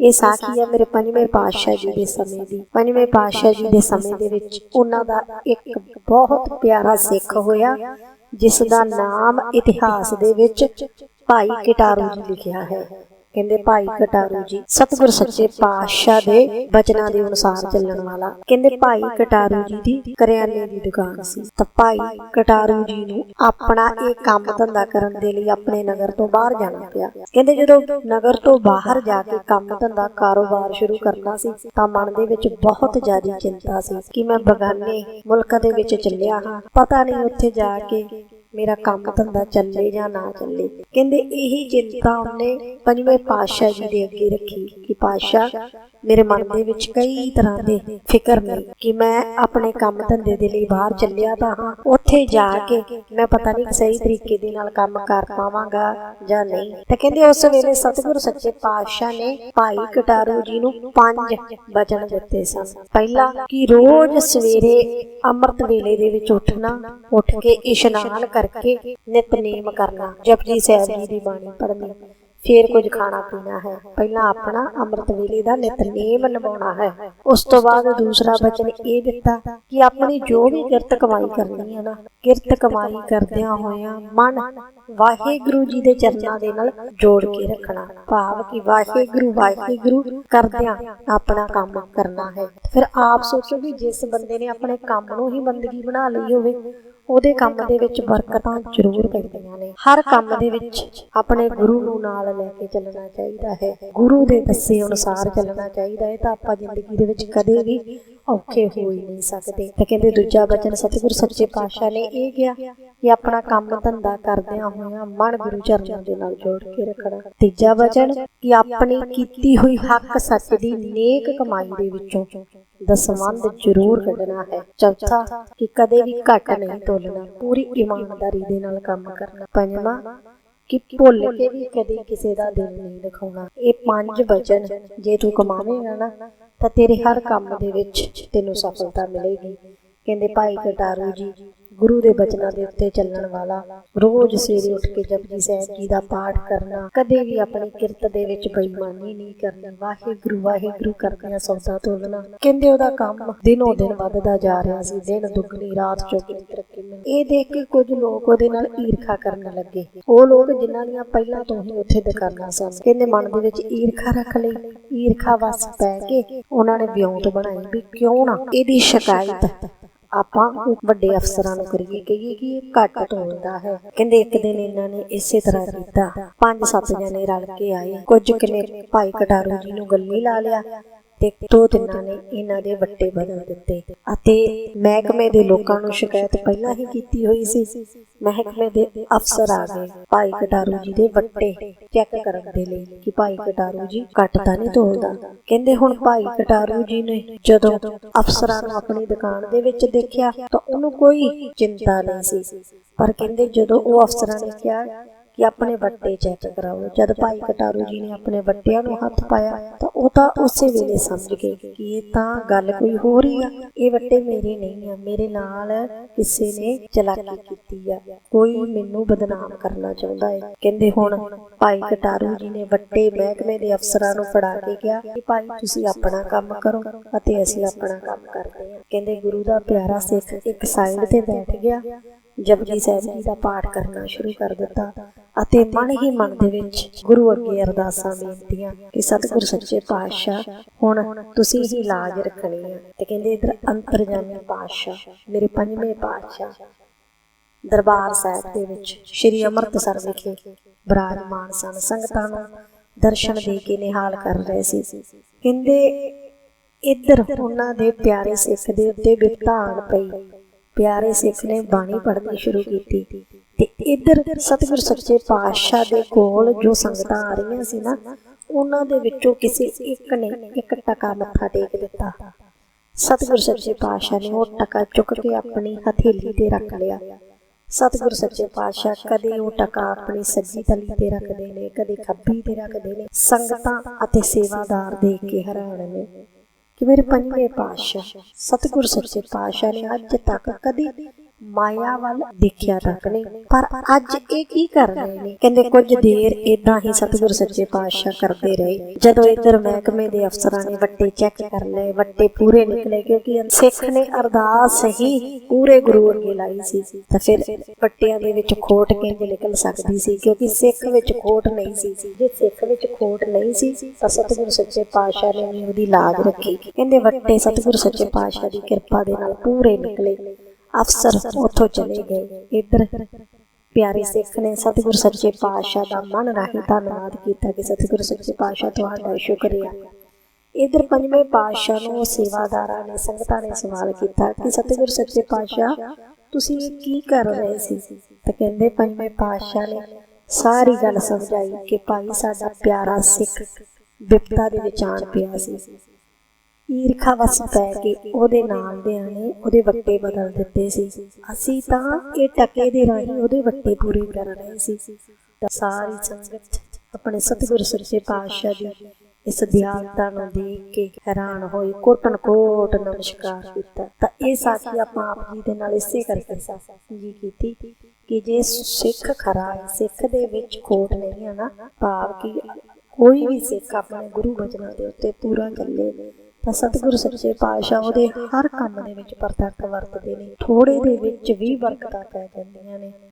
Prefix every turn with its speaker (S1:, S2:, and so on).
S1: ਇਹ ਸਾਖੀ ਹੈ ਮੇਰੇ ਪੰਜਵੇਂ ਪਾਤਸ਼ਾਹ ਜੀ ਦੇ। ਸਮੇਂ ਦੀ। ਪੰਜਵੇਂ ਪਾਤਸ਼ਾਹ ਜੀ ਦੇ ਸਮੇਂ ਦੇ ਵਿੱਚ ਉਹਨਾਂ ਦਾ ਇੱਕ ਬਹੁਤ ਪਿਆਰਾ ਸਿੱਖ ਹੋਇਆ ਜਿਸ ਦਾ ਨਾਮ ਇਤਿਹਾਸ ਦੇ ਵਿੱਚ ਭਾਈ ਕਟਾਰੂ ਜੀ ਲਿਖਿਆ ਹੈ। ਕਹਿੰਦੇ ਭਾਈ ਕਟਾਰੂ ਜੀ, ਸਤਿਗੁਰ ਸੱਚੇ ਪਾਤਸ਼ਾਹ ਦੇ ਬਚਨਾਂ ਦੇ ਅਨੁਸਾਰ ਚੱਲਣ ਵਾਲਾ। ਕਹਿੰਦੇ ਭਾਈ ਕਟਾਰੂ ਜੀ ਦੀ ਕਰਿਆਨੇ ਦੀ ਦੁਕਾਨ ਸੀ। ਤਾਂ ਭਾਈ ਕਟਾਰੂ ਜੀ ਨੂੰ ਆਪਣਾ ਇਹ ਕੰਮ ਧੰਦਾ ਕਰਨ ਦੇ ਲਈ ਆਪਣੇ ਨਗਰ ਤੋਂ ਬਾਹਰ ਜਾਣਾ ਪਿਆ। ਕਹਿੰਦੇ ਜਦੋਂ ਨਗਰ ਤੋਂ ਬਾਹਰ ਜਾ ਕੇ ਕੰਮ ਧੰਦਾ ਕਾਰੋਬਾਰ ਸ਼ੁਰੂ ਕਰਨਾ ਸੀ, ਤਾਂ ਮਨ ਦੇ ਵਿੱਚ ਬਹੁਤ ਜ਼ਿਆਦਾ ਚਿੰਤਾ ਸੀ ਕਿ ਮੈਂ ਬਗਾਨੇ ਮੁਲਕ ਦੇ ਵਿੱਚ ਚੱਲਿਆ ਹਾਂ। ਪਤਾ ਨਹੀਂ ਉੱਥੇ ਜਾ ਕੇ ਮੇਰਾ ਕੰਮ ਧੰਦਾ ਚੱਲੇ ਜਾਂ ਨਾ ਚੱਲੇ। ਕਹਿੰਦੇ ਇਹੀ ਚਿੰਤਾ ਉਹਨੇ ਪੰਜਵੇਂ ਪਾਤਸ਼ਾਹ ਜੀ ਦੇ ਅੱਗੇ ਰੱਖੀ ਕਿ ਪਾਤਸ਼ਾਹ ਮੇਰੇ ਮਨ ਦੇ ਵਿੱਚ ਕਈ ਤਰ੍ਹਾਂ ਦੇ ਫਿਕਰ ਨੇ ਕਿ ਮੈਂ ਆਪਣੇ ਕੰਮ ਧੰਦੇ ਦੇ ਲਈ ਬਾਹਰ ਚੱਲਿਆ ਤਾਂ ਹਾਂ। ਉੱਥੇ ਜਾ ਕੇ ਮੈਂ ਪਤਾ ਨਹੀਂ ਸਹੀ ਤਰੀਕੇ ਦੇ ਨਾਲ ਕੰਮ ਕਰ ਪਾਵਾਂਗਾ ਜਾਂ ਨਹੀਂ। ਤਾਂ ਕਹਿੰਦੇ ਉਸ ਵੇਲੇ ਸਤਿਗੁਰ ਸੱਚੇ ਪਾਤਸ਼ਾਹ ਨੇ ਭਾਈ ਕਟਾਰੂ ਜੀ ਨੂੰ ਪੰਜ ਬਚਨ ਦਿੱਤੇ ਸਨ। ਪਹਿਲਾ ਕਿ ਰੋਜ਼ ਸਵੇਰੇ ਅੰਮ੍ਰਿਤ ਵੇਲੇ ਦੇ ਵਿੱਚ ਉੱਠਣਾ ਉੱਠ ਕੇ ਇਸ਼ਨਾਨ ਕਰਕੇ ਨਿਤਨੇਮ ਕਰਨਾ ਜਪਜੀ ਸਾਹਿਬ ਜੀ ਦੀ ਬਾਣੀ ਪੜ੍ਹਨੀ ਫਿਰ ਕੁਝ ਖਾਣਾ ਪੀਣਾ ਹੈ। ਪਹਿਲਾਂ ਆਪਣਾ ਅੰਮ੍ਰਿਤ ਵੇਲੇ ਦਾ ਨਿਤਨੇਮ ਨਿਭਾਉਣਾ ਹੈ। ਉਸ ਤੋਂ ਬਾਅਦ ਦੂਸਰਾ ਬਚਨ ਇਹ ਦਿੱਤਾ ਕਿ ਆਪਣੀ ਜੋ ਵੀ ਕਿਰਤ ਕਮਾਈ ਕਰਨੀ ਹੈ ਨਾ ਕਿਰਤ ਕਮਾਈ ਕਰਦਿਆਂ ਹੋਇਆਂ ਮਨ ਵਾਹਿਗੁਰੂ ਜੀ ਦੇ ਚਰਨਾਂ ਦੇ ਨਾਲ ਜੋੜ ਕੇ ਰੱਖਣਾ ਭਾਵ ਕਿ ਵਾਹਿਗੁਰੂ ਵਾਹਿਗੁਰੂ ਕਰਦਿਆਂ ਆਪਣਾ ਕੰਮ ਕਰਨਾ ਹੈ। ਫਿਰ ਆਪ ਸੋਚੋ ਵੀ ਜਿਸ ਬੰਦੇ ਨੇ ਆਪਣੇ ਕੰਮ ਨੂੰ ਹੀ ਬੰਦਗੀ ਬਣਾ ਲਈ ਹੋਵੇ ਉਹਦੇ ਕੰਮ ਦੇ ਵਿੱਚ ਬਰਕਤਾਂ ਜ਼ਰੂਰ ਪੈਂਦੀਆਂ ਨੇ। ਹਰ ਕੰਮ ਦੇ ਵਿੱਚ ਆਪਣੇ ਗੁਰੂ ਨੂੰ ਨਾਲ ਲੈ ਕੇ ਚੱਲਣਾ ਚਾਹੀਦਾ ਹੈ। ਗੁਰੂ ਦੇ ਦੱਸੇ ਅਨੁਸਾਰ ਚੱਲਣਾ ਚਾਹੀਦਾ ਹੈ ਤਾਂ ਆਪਾਂ ਜ਼ਿੰਦਗੀ ਦੇ ਵਿੱਚ ਕਦੇ ਵੀ ਔਖੇ ਹੋ ਹੀ ਨਹੀਂ ਸਕਦੇ। ਤੇ ਕਹਿੰਦੇ ਦੂਜਾ ਬਚਨ ਸਤਿਗੁਰ ਸੱਚੇ ਪਾਤਸ਼ਾਹ ਨੇ ਇਹ ਕਿਹਾ ਕਿ ਆਪਣਾ ਕੰਮ ਧੰਦਾ ਕਰਦਿਆਂ ਹੋਇਆਂ ਮਨ ਗੁਰੂ ਚਰਨਾਂ ਦੇ ਨਾਲ ਜੋੜ ਕੇ ਰੱਖਣਾ। ਤੀਜਾ ਬਚਨ ਕਿ ਆਪਣੀ ਕੀਤੀ ਹੋਈ ਹੱਕ ਸੱਚ ਦੀ ਨੇਕ ਕਮਾਈ ਦੇ ਵਿੱਚੋਂ ਦਸਵੰਧ ਜ਼ਰੂਰ ਕੱਢਣਾ ਹੈ। ਚੌਥਾ ਕਿ ਕਦੇ ਵੀ ਘੱਟ ਨਹੀਂ ਤੋਲਣਾ, ਪੂਰੀ ਇਮਾਨਦਾਰੀ ਦੇ ਨਾਲ ਕੰਮ ਕਰਨਾ। ਪੰਜਵਾਂ ਕਿ ਭੁੱਲ ਕੇ ਵੀ ਕਦੇ ਕਿਸੇ ਦਾ ਦਿਲ ਨਹੀਂ ਦਿਖਾਉਣਾ। ਇਹ ਪੰਜ ਵਚਨ ਜੇ ਤੂੰ ਕਮਾਵੇਂਗਾ ਨਾ, ਤਾਂ ਤੇਰੇ ਹਰ ਕੰਮ ਦੇ ਵਿੱਚ ਤੈਨੂੰ ਸਫਲਤਾ ਮਿਲੇਗੀ। ਕਹਿੰਦੇ, ਭਾਈ ਕਟਾਰੂ ਜੀ ਗੁਰੂ ਦੇ ਬਚਨਾਂ ਦੇ ਉੱਤੇ ਚੱਲਣ ਵਾਲਾ, ਰੋਜ਼ ਸਵੇਰੇ ਉੱਠ ਕੇ ਜਪਜੀ ਸਾਹਿਬ ਜੀ ਦਾ ਪਾਠ ਕਰਨਾ, ਕਦੇ ਵੀ ਆਪਣੀ ਕਿਰਤ ਦੇ ਵਿੱਚ ਬੇਈਮਾਨੀ ਨਹੀਂ ਕਰਨੀ। ਵਾਹਿਗੁਰੂ ਵਾਹਿਗੁਰੂ ਕਰਦਿਆਂ ਸੌਦਾ ਤੋਲਣਾ। ਕਹਿੰਦੇ ਉਹਦਾ ਕੰਮ ਦਿਨੋਂ ਦਿਨ ਵੱਧਦਾ ਜਾ ਰਿਹਾ ਸੀ। ਦਿਨ ਦੁੱਗਣੀ, ਰਾਤ ਚੌਗਣੀ ਤਰੱਕੀ ਮਿਲੀ ਇਹ ਦੇਖ ਕੇ ਕੁਝ ਲੋਕ ਉਹਦੇ ਨਾਲ ਈਰਖਾ ਕਰਨ ਲੱਗੇ। ਉਹ ਲੋਕ ਜਿਨ੍ਹਾਂ ਦੀਆਂ ਪਹਿਲਾਂ ਤੋਂ ਹੀ ਉੱਥੇ ਦੁਕਾਨਾਂ ਸਨ। ਕਹਿੰਦੇ ਮਨ ਦੇ ਵਿੱਚ ਈਰਖਾ ਰੱਖ ਲਈ। ਈਰਖਾ ਵਸ ਪੈ ਕੇ ਉਹਨਾਂ ਨੇ ਵਿਉਂਤ ਬਣਾਈ ਵੀ ਕਿਉਂ ਨਾ? ਇਹਦੀ ਸ਼ਿਕਾਇਤ ਆਪਾਂ ਵੱਡੇ ਅਫਸਰਾਂ ਨੂੰ ਕਰੀਏ ਕਹੀਏ ਕਿ ਇਹ ਘੱਟ ਤੋਲਦਾ ਹੈ। ਕਹਿੰਦੇ ਇੱਕ ਦਿਨ ਇਹਨਾਂ ਨੇ ਇਸੇ ਤਰ੍ਹਾਂ ਕੀਤਾ। ਪੰਜ ਸੱਤ ਜਣੇ ਰਲ ਕੇ ਆਏ। ਕੁਝ ਕਿਨੇ ਭਾਈ ਕਟਾਰੂ ਜੀ ਨੂੰ ਗੱਲੀ ਲਾ ਲਿਆ। ਤੇ ਦੋ ਤਿੰਨਾਂ ਨੇ ਇਹਨਾਂ ਦੇ ਵੱਟੇ ਬਦਲ ਦਿੱਤੇ। ਅਤੇ ਮਹਿਕਮੇ ਦੇ ਲੋਕਾਂ ਨੂੰ ਸ਼ਿਕਾਇਤ ਪਹਿਲਾਂ ਹੀ ਕੀਤੀ ਹੋਈ ਸੀ। ਮਹਿਕਮੇ ਦੇ ਅਫਸਰ ਆ ਗਏ ਭਾਈ ਕਟਾਰੂ ਜੀ ਦੇ ਵੱਟੇ ਚੈੱਕ ਕਰਨ ਦੇ ਲਈ ਕਿ ਭਾਈ ਕਟਾਰੂ ਜੀ ਘੱਟ ਤਾਂ ਨਹੀਂ ਤੋਲਦਾ ਕਹਿੰਦੇ ਹੁਣ ਭਾਈ ਕਟਾਰੂ ਜੀ ਨੇ ਜਦੋਂ ਅਫਸਰਾਂ ਨੂੰ ਆਪਣੀ ਦੁਕਾਨ ਦੇ ਵਿੱਚ ਦੇਖਿਆ ਤਾਂ ਉਹਨੂੰ ਕੋਈ ਚਿੰਤਾ ਨਹੀਂ ਸੀ। ਪਰ ਕਹਿੰਦੇ ਜਦੋਂ ਉਹ ਅਫਸਰਾਂ ਨੇ ਕਿਹਾ ਕਿ ਆਪਣੇ ਵੱਟੇ ਚੈੱਕ ਕਰਾਓ। ਜਦ ਭਾਈ ਕਟਾਰੂ ਜੀ ਨੇ ਆਪਣੇ ਵੱਟਿਆਂ ਨੂੰ ਹੱਥ ਪਾਇਆ, ਤਾਂ ਉਹ ਤਾਂ ਉਸੇ ਵੇਲੇ ਸਮਝ ਗਏ ਕਿ ਇਹ ਤਾਂ ਗੱਲ ਕੋਈ ਹੋ ਰਹੀ ਆ। ਇਹ ਵੱਟੇ ਮੇਰੇ ਨਹੀਂ ਆ, ਮੇਰੇ ਨਾਲ ਕਿਸੇ ਨੇ ਚਲਾਕੀ ਕੀਤੀ ਆ। ਕੋਈ ਮੈਨੂੰ ਬਦਨਾਮ ਕਰਨਾ ਚਾਹੁੰਦਾ ਹੈ ਕਹਿੰਦੇ ਹੁਣ ਭਾਈ ਕਟਾਰੂ ਜੀ ਨੇ ਵੱਟੇ ਮਹਿਕਮੇ ਦੇ ਅਫਸਰਾਂ ਨੂੰ ਫੜਾ ਕੇ ਕਿਹਾ ਕਿ ਭਾਈ ਤੁਸੀਂ ਆਪਣਾ ਕੰਮ ਕਰੋ ਅਤੇ ਅਸੀਂ ਆਪਣਾ ਕੰਮ ਕਰਦੇ ਹਾਂ। ਕਹਿੰਦੇ ਗੁਰੂ ਦਾ ਪਿਆਰਾ ਸਿੱਖ ਇੱਕ ਸਾਈਡ ਤੇ ਬੈਠ ਗਿਆ। ਜਪਜੀ ਸਾਹਿਬ ਜੀ ਦਾ ਪਾਠ ਕਰਨਾ ਸ਼ੁਰੂ ਕਰ ਦਿੱਤਾ ਅਤੇ ਮਨ ਹੀ ਮਨ ਦੇ ਵਿੱਚ ਗੁਰੂ ਅੱਗੇ ਅਰਦਾਸਾਂ ਬੇਨਤੀਆਂ ਕਿ ਸਤਿਗੁਰ ਸੱਚੇ ਪਾਤਸ਼ਾਹ, ਹੁਣ ਤੁਸੀਂ ਹੀ ਲਾਜ ਰੱਖਣੀ ਹੈ ਤੇ ਕਹਿੰਦੇ ਇਧਰ ਅੰਤਰਜਾਮੀ ਪਾਤਸ਼ਾਹ, ਮੇਰੇ ਪੰਜਵੇਂ ਪਾਤਸ਼ਾਹ ਦਰਬਾਰ ਸਾਹਿਬ ਦੇ ਵਿੱਚ ਸ੍ਰੀ ਅੰਮ੍ਰਿਤਸਰ ਵਿਖੇ ਬਿਰਾਜਮਾਨ ਸਨ। ਸੰਗਤਾਂ ਨੂੰ ਦਰਸ਼ਨ ਦੇ ਕੇ ਨਿਹਾਲ ਕਰ ਰਹੇ ਸੀ। ਕਹਿੰਦੇ, ਇੱਧਰ ਉਹਨਾਂ ਦੇ ਪਿਆਰੇ ਸਿੱਖ ਦੇ ਉੱਤੇ ਵਿਪਤਾ ਆਣ ਪਈ। ਪਿਆਰੇ ਸਿੱਖ ਨੇ ਬਾਣੀ ਪੜ੍ਹਨੀ ਸ਼ੁਰੂ ਕੀਤੀ ਤੇ ਇੱਧਰ ਸਤਿਗੁਰ ਸੱਚੇ ਪਾਤਸ਼ਾਹ ਦੇ ਕੋਲ ਜੋ ਸੰਗਤਾਂ ਆ ਰਹੀਆਂ ਸੀ ਨਾ, ਉਹਨਾਂ ਦੇ ਵਿੱਚੋਂ ਕਿਸੇ ਇੱਕ ਨੇ ਇੱਕ ਟਕਾ ਮੱਥਾ ਟੇਕ ਦਿੱਤਾ। ਸਤਿਗੁਰ ਸੱਚੇ ਪਾਤਸ਼ਾਹ ਨੇ ਉਹ ਟਕਾ ਚੁੱਕ ਕੇ ਆਪਣੀ ਹਥੇਲੀ ਤੇ ਰੱਖ ਲਿਆ। ਸਤਿਗੁਰ ਸੱਚੇ ਪਾਤਸ਼ਾਹ ਕਦੇ ਉਹ ਟਕਾ ਆਪਣੀ ਸੱਜੀ ਤਲੀ ਤੇ ਰੱਖਦੇ ਨੇ, ਕਦੇ ਖੱਬੀ ਤੇ ਰੱਖਦੇ ਨੇ। ਸੰਗਤਾਂ ਅਤੇ ਸੇਵਾਦਾਰ ਦੇਖ ਕੇ ਹੈਰਾਨ ਨੇ। ਕਿ ਮੇਰੇ ਪੰਜਵੇਂ ਪਾਤਸ਼ਾਹ ਸਤਿਗੁਰ ਸੱਚੇ ਪਾਤਸ਼ਾਹ ਨੇ ਅੱਜ ਤੱਕ ਕਦੀ ਮਾਇਆ ਵੱਲ ਦੇਖਿਆ ਤੱਕ ਨਹੀਂ ਪਰ ਅੱਜ ਇਹ ਕੀ ਕਰ ਰਹੇ ਨੇ? ਕਹਿੰਦੇ ਕੁਝ ਦੇਰ ਇਦਾਂ ਹੀ ਸਤਿਗੁਰ ਸੱਚੇ ਪਾਤਸ਼ਾਹ ਕਰਦੇ ਰਹੇ। ਜਦੋਂ ਇਧਰ ਮਹਿਕਮੇ ਦੇ ਅਫਸਰਾਂ ਨੇ ਵੱਟੇ ਚੈੱਕ ਕਰ ਲਏ ਵੱਟੇ ਪੂਰੇ ਨਿਕਲੇ ਕਿਉਂਕਿ ਸਿੱਖ ਨੇ ਅਰਦਾਸ ਹੀ ਪੂਰੇ ਗੁਰੂ ਅੱਗੇ ਲਾਈ ਸੀ। ਤਾਂ ਫਿਰ ਵੱਟਿਆਂ ਦੇ ਵਿੱਚ ਖੋਟ ਕਿੰਜ ਨਿਕਲ ਸਕਦੀ ਸੀ ਕਿਉਂਕਿ ਸਿੱਖ ਵਿੱਚ ਖੋਟ ਨਹੀਂ ਸੀ। ਜੇ ਸਿੱਖ ਵਿੱਚ ਖੋਟ ਨਹੀਂ ਸੀ ਤਾਂ ਸਤਿਗੁਰ ਸੱਚੇ ਪਾਤਸ਼ਾਹ ਨੇ ਵੀ ਉਹਦੀ ਲਾਜ ਰੱਖੀ। ਕਹਿੰਦੇ ਵੱਟੇ ਸਤਿਗੁਰ ਸੱਚੇ ਪਾਤਸ਼ਾਹ ਦੀ ਕਿਰਪਾ ਦੇ ਨਾਲ ਪੂਰੇ ਨਿਕਲੇ। ਅਫਸਰ ਉੱਥੋਂ ਚਲੇ ਗਏ। ਇੱਧਰ ਪਿਆਰੇ ਸਿੱਖ ਨੇ ਸਤਿਗੁਰ ਸੱਚੇ ਪਾਤਸ਼ਾਹ ਦਾ ਮਨ ਰਾਹੀਂ ਧੰਨਵਾਦ ਕੀਤਾ ਕਿ ਸਤਿਗੁਰ ਸੱਚੇ ਪਾਤਸ਼ਾਹ ਤੁਹਾਡਾ ਸ਼ੁਕਰੀਆ। ਇਧਰ ਪੰਜਵੇਂ ਪਾਤਸ਼ਾਹ ਨੂੰ ਸੇਵਾਦਾਰਾਂ ਨੇ ਸੰਗਤਾਂ ਨੇ ਸਵਾਲ ਕੀਤਾ ਕਿ ਸਤਿਗੁਰ ਸੱਚੇ ਪਾਤਸ਼ਾਹ ਤੁਸੀਂ ਇਹ ਕੀ ਕਰ ਰਹੇ ਸੀ? ਤਾਂ ਕਹਿੰਦੇ ਪੰਜਵੇਂ ਪਾਤਸ਼ਾਹ ਨੇ ਸਾਰੀ ਗੱਲ ਸਮਝਾਈ ਕਿ ਭਾਈ ਸਾਡਾ ਪਿਆਰਾ ਸਿੱਖ ਵਿਪਤਾ ਦੇ ਵਿੱਚ ਆਣ ਪਿਆ ਸੀ। ਈਰਖਾ ਵਸ ਪੈ ਕੇ ਉਹਦੇ ਨਾਲ ਦੇ ਨੇ ਉਹਦੇ ਵੱਟੇ ਬਦਲ ਦਿੱਤੇ ਸੀ। ਅਸੀਂ ਤਾਂ ਇਹ ਟਕੇ ਦੇ ਰਾਹੀਂ ਉਹਦੇ ਵੱਟੇ ਪੂਰੇ ਕਰ ਰਹੇ ਸੀ। ਤਾਂ ਸਾਰੀ ਸੰਗਤ ਆਪਣੇ ਸਤਿਗੁਰ ਸੱਚੇ ਪਾਤਸ਼ਾਹ ਦੀ ਇਸ ਦਿਆਲਤਾ ਨੂੰ ਦੇਖ ਕੇ ਹੈਰਾਨ ਹੋਈ ਕੋਟਨ ਕੋਟ ਨਮਸਕਾਰ ਕੀਤਾ। ਤਾਂ ਇਹ ਸਾਖੀ ਆਪਾਂ ਆਪ ਜੀ ਦੇ ਨਾਲ ਇਸੇ ਕਰਕੇ ਸਾਂਝੀ ਕੀਤੀ ਕਿ ਜੇ ਸਿੱਖ ਖਰਾ ਹੈ, ਸਿੱਖ ਦੇ ਵਿੱਚ ਖੋਟ ਨਹੀਂ ਹੈ ਨਾ, ਭਾਵ ਕਿ ਕੋਈ ਵੀ ਸਿੱਖ ਆਪਣੇ ਗੁਰੂ ਬਚਨਾਂ ਦੇ ਉੱਤੇ ਪੂਰਾ ਚੱਲੇ ਤਾਂ ਸਤਿਗੁਰ ਸੱਚੇ ਪਾਤਸ਼ਾਹ ਉਹਦੇ ਹਰ ਕੰਮ ਦੇ ਵਿੱਚ ਪ੍ਰਤੱਖ ਵਰਤਦੇ ਨੇ। ਥੋੜੇ ਦੇ ਵਿੱਚ ਵੀ ਬਰਕਤਾਂ ਪੈ ਜਾਂਦੀਆਂ ਨੇ।